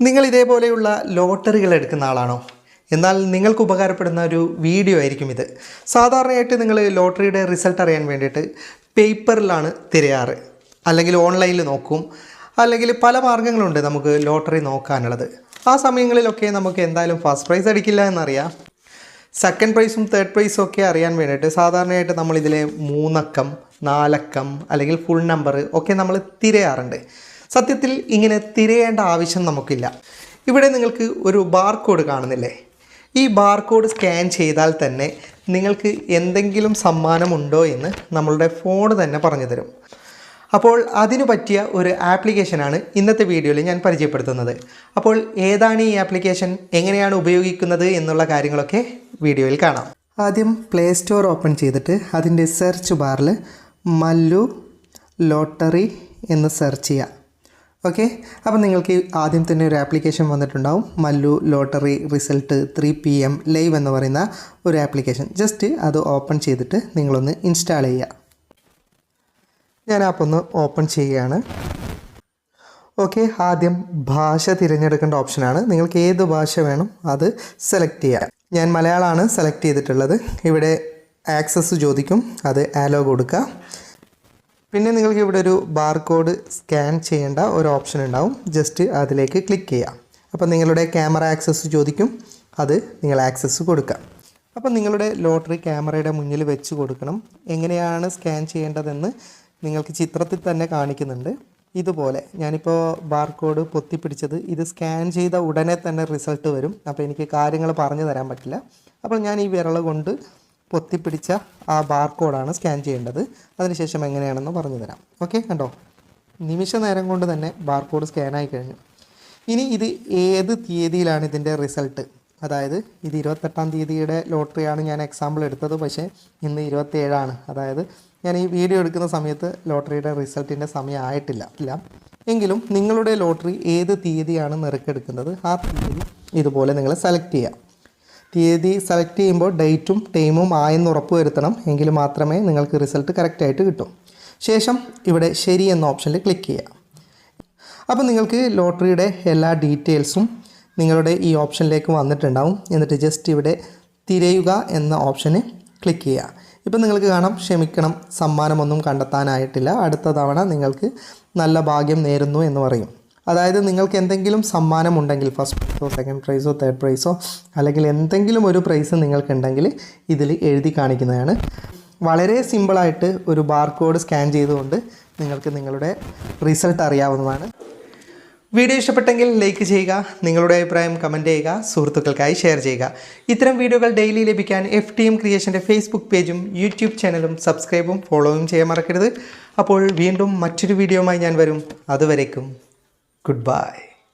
നിങ്ങൾ ഇതേപോലെയുള്ള ലോട്ടറികൾ എടുക്കുന്ന ആളാണോ? എന്നാൽ നിങ്ങൾക്ക് ഉപകാരപ്പെടുന്ന ഒരു വീഡിയോ ആയിരിക്കും ഇത്. സാധാരണയായിട്ട് നിങ്ങൾ ലോട്ടറിയുടെ റിസൾട്ട് അറിയാൻ വേണ്ടിയിട്ട് പേപ്പറിലാണ് തിരയാറ്. അല്ലെങ്കിൽ ഓൺലൈനിൽ നോക്കും. അല്ലെങ്കിൽ പല മാർഗങ്ങളുണ്ട് നമുക്ക് ലോട്ടറി നോക്കാനുള്ളത്. ആ സമയങ്ങളിലൊക്കെ നമുക്ക് എന്തായാലും ഫസ്റ്റ് പ്രൈസ് അടിക്കില്ല എന്നറിയാം. സെക്കൻഡ് പ്രൈസും തേർഡ് പ്രൈസും ഒക്കെ അറിയാൻ വേണ്ടിയിട്ട് സാധാരണയായിട്ട് നമ്മളിതിലെ മൂന്നക്കം നാലക്കം അല്ലെങ്കിൽ ഫുൾ നമ്പർ ഒക്കെ നമ്മൾ തിരയാറുണ്ട്. സത്യത്തിൽ ഇങ്ങനെ തിരയേണ്ട ആവശ്യം നമുക്കില്ല. ഇവിടെ നിങ്ങൾക്ക് ഒരു ബാർകോഡ് കാണുന്നില്ലേ? ഈ ബാർകോഡ് സ്കാൻ ചെയ്താൽ തന്നെ നിങ്ങൾക്ക് എന്തെങ്കിലും സമ്മാനമുണ്ടോ എന്ന് നമ്മളുടെ ഫോൺ തന്നെ പറഞ്ഞു തരും. അപ്പോൾ അതിനു പറ്റിയ ഒരു ആപ്ലിക്കേഷനാണ് ഇന്നത്തെ വീഡിയോയിൽ ഞാൻ പരിചയപ്പെടുത്തുന്നത്. അപ്പോൾ ഏതാണ് ഈ ആപ്ലിക്കേഷൻ? എങ്ങനെയാണ് ഉപയോഗിക്കുന്നത് എന്നുള്ള കാര്യങ്ങളൊക്കെ വീഡിയോയിൽ കാണാം. ആദ്യം പ്ലേ സ്റ്റോർ ഓപ്പൺ ചെയ്തിട്ട് അതിന്റെ സെർച്ച് ബാറിൽ മല്ലു ലോട്ടറി എന്ന് സെർച്ച് ചെയ്യുക. ഓക്കെ? അപ്പോൾ നിങ്ങൾക്ക് ആദ്യം തന്നെ ഒരു ആപ്ലിക്കേഷൻ വന്നിട്ടുണ്ടാവും. Mallu lottery result three P M live എന്ന് പറയുന്ന ഒരു ആപ്ലിക്കേഷൻ. ജസ്റ്റ് അത് ഓപ്പൺ ചെയ്തിട്ട് നിങ്ങളൊന്ന് ഇൻസ്റ്റാൾ ചെയ്യുക. ഞാൻ ആപ്പ് ഒന്ന് ഓപ്പൺ ചെയ്യുകയാണ്. ഓക്കെ ആദ്യം ഭാഷ തിരഞ്ഞെടുക്കേണ്ട ഓപ്ഷനാണ്. നിങ്ങൾക്ക് ഏത് ഭാഷ വേണം അത് സെലക്ട് ചെയ്യുക ഞാൻ മലയാളമാണ് സെലക്ട് ചെയ്തിട്ടുള്ളത്. ഇവിടെ ആക്സസ് ചോദിക്കും. അത് ആലോ കൊടുക്കുക. പിന്നെ നിങ്ങൾക്ക് ഇവിടെ ഒരു ബാർകോഡ് സ്കാൻ ചെയ്യേണ്ട ഒരു ഓപ്ഷൻ ഉണ്ടാവും. ജസ്റ്റ് അതിലേക്ക് ക്ലിക്ക് ചെയ്യാം. അപ്പോൾ നിങ്ങളുടെ ക്യാമറ ആക്സസ് ചോദിക്കും. അത് നിങ്ങൾ ആക്സസ് കൊടുക്കാം. അപ്പോൾ നിങ്ങളുടെ ലോട്ടറി ക്യാമറയുടെ മുന്നിൽ വെച്ച് കൊടുക്കണം. എങ്ങനെയാണ് സ്കാൻ ചെയ്യേണ്ടതെന്ന് നിങ്ങൾക്ക് ചിത്രത്തിൽ തന്നെ കാണിക്കുന്നുണ്ട്. ഇതുപോലെ ഞാനിപ്പോൾ ബാർകോഡ് പൊത്തിപ്പിടിച്ചത്. ഇത് സ്കാൻ ചെയ്ത ഉടനെ തന്നെ റിസൾട്ട് വരും. അപ്പോൾ എനിക്ക് കാര്യങ്ങൾ പറഞ്ഞു തരാൻ പറ്റില്ല. അപ്പോൾ ഞാൻ ഈ വിരള കൊണ്ട് പൊത്തിപ്പിടിച്ച ആ ബാർകോഡാണ് സ്കാൻ ചെയ്യേണ്ടത്. അതിനുശേഷം എങ്ങനെയാണെന്ന് പറഞ്ഞു തരാം. ഓക്കെ കണ്ടോ? നിമിഷ നേരം കൊണ്ട് തന്നെ ബാർകോഡ് സ്കാനായി കഴിഞ്ഞു. ഇനി ഇത് ഏത് തീയതിയിലാണ് ഇതിന്റെ റിസൾട്ട്? അതായത് ഇത് ഇരുപത്തെട്ടാം തീയതിയുടെ ലോട്ടറിയാണ് ഞാൻ എക്സാമ്പിൾ എടുത്തത് പക്ഷേ ഇന്ന് ഇരുപത്തേഴാണ് അതായത് ഞാൻ ഈ വീഡിയോ എടുക്കുന്ന സമയത്ത് ലോട്ടറിയുടെ റിസൾട്ടിന്റെ സമയം ആയിട്ടില്ല. ഇല്ല. എങ്കിലും നിങ്ങളുടെ ലോട്ടറി ഏത് തീയതിയാണ് നിറക്കെടുക്കുന്നത്? ആ തീയതി ഇതുപോലെ നിങ്ങൾ സെലക്ട് ചെയ്യുക. തീയതി സെലക്ട് ചെയ്യുമ്പോൾ ഡേറ്റും ടൈമും ആയെന്ന് ഉറപ്പ് വരുത്തണം എങ്കിൽ മാത്രമേ നിങ്ങൾക്ക് റിസൾട്ട് കറക്റ്റായിട്ട് കിട്ടും. ശേഷം ഇവിടെ ശരി എന്ന ഓപ്ഷനിൽ ക്ലിക്ക് ചെയ്യുക അപ്പോൾ നിങ്ങൾക്ക് ലോട്ടറിയുടെ എല്ലാ ഡീറ്റെയിൽസും നിങ്ങളുടെ ഈ ഓപ്ഷനിലേക്ക് വന്നിട്ടുണ്ടാവും. എന്നിട്ട് ജസ്റ്റ് ഇവിടെ തിരയുക എന്ന ഓപ്ഷന് ക്ലിക്ക് ചെയ്യുക ഇപ്പം നിങ്ങൾക്ക് കാണാം ക്ഷമിക്കണം സമ്മാനമൊന്നും കണ്ടെത്താനായിട്ടില്ല. അടുത്ത തവണ നിങ്ങൾക്ക് നല്ല ഭാഗ്യം നേരുന്നു എന്ന് പറയും. അതായത് നിങ്ങൾക്ക് എന്തെങ്കിലും സമ്മാനം ഉണ്ടെങ്കിൽ ഫസ്റ്റ് പ്രൈസോ സെക്കൻഡ് പ്രൈസോ തേർഡ് പ്രൈസോ അല്ലെങ്കിൽ എന്തെങ്കിലും ഒരു പ്രൈസ് നിങ്ങൾക്കുണ്ടെങ്കിൽ ഇതിൽ എഴുതി കാണിക്കുന്നതാണ്. വളരെ സിമ്പിളായിട്ട് ഒരു ബാർകോഡ് സ്കാൻ ചെയ്തുകൊണ്ട് നിങ്ങൾക്ക് നിങ്ങളുടെ റിസൾട്ട് അറിയാവുന്നതാണ്. വീഡിയോ ഇഷ്ടപ്പെട്ടെങ്കിൽ ലൈക്ക് ചെയ്യുക നിങ്ങളുടെ അഭിപ്രായം കമന്റ് ചെയ്യുക സുഹൃത്തുക്കൾക്കായി ഷെയർ ചെയ്യുക. ഇത്തരം വീഡിയോകൾ ഡെയിലി ലഭിക്കാൻ എഫ് ടി എം ക്രിയേഷന്റെ ഫേസ്ബുക്ക് പേജും യൂട്യൂബ് ചാനലും സബ്സ്ക്രൈബും ഫോളോയും ചെയ്യാൻ മറക്കരുത്. അപ്പോൾ വീണ്ടും മറ്റൊരു വീഡിയോയുമായി ഞാൻ വരും. അതുവരേക്കും. Goodbye.